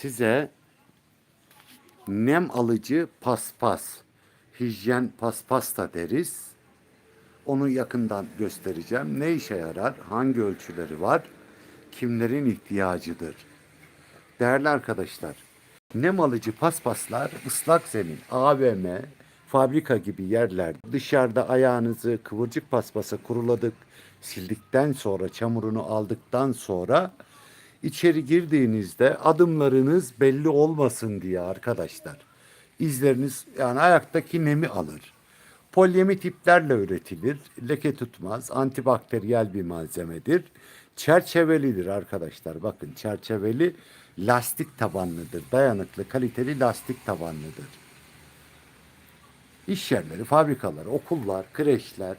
size nem alıcı paspas, hijyen paspas da deriz. Onu yakından göstereceğim. Ne işe yarar? Hangi ölçüleri var? Kimlerin ihtiyacıdır? Değerli arkadaşlar, nem alıcı paspaslar ıslak zemin, AVM, fabrika gibi yerler. Dışarıda ayağınızı kıvırcık paspasa kuruladık, sildikten sonra, çamurunu aldıktan sonra içeri girdiğinizde adımlarınız belli olmasın diye arkadaşlar. İzleriniz yani ayaktaki nemi alır. Polyemi tiplerle üretilir. Leke tutmaz. Antibakteriyel bir malzemedir. Çerçevelidir arkadaşlar. Bakın çerçeveli lastik tabanlıdır. Dayanıklı, kaliteli lastik tabanlıdır. İş yerleri, fabrikalar, okullar, kreşler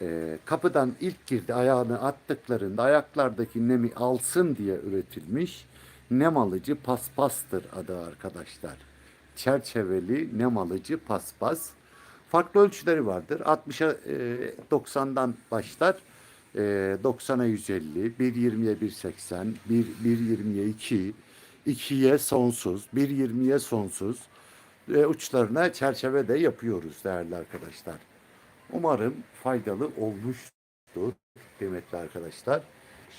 e, kapıdan ilk girdi ayağını attıklarında ayaklardaki nemi alsın diye üretilmiş nem alıcı paspastır adı arkadaşlar. Çerçeveli nem alıcı paspas. Farklı ölçüleri vardır. 60'a e, 90'dan başlar. E, 90'a 150, 1.20'ye 1.80, 1, 1.20'ye 2, 2'ye sonsuz, 1.20'ye sonsuz ve uçlarına çerçeve de yapıyoruz değerli arkadaşlar. Umarım faydalı olmuştur kıymetli arkadaşlar.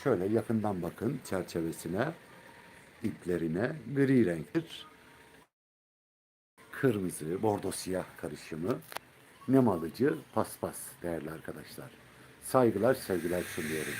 Şöyle yakından bakın çerçevesine, iplerine gri renktir. Kırmızı, bordo siyah karışımı nem alıcı paspas değerli arkadaşlar. Saygılar, sevgiler sunuyorum.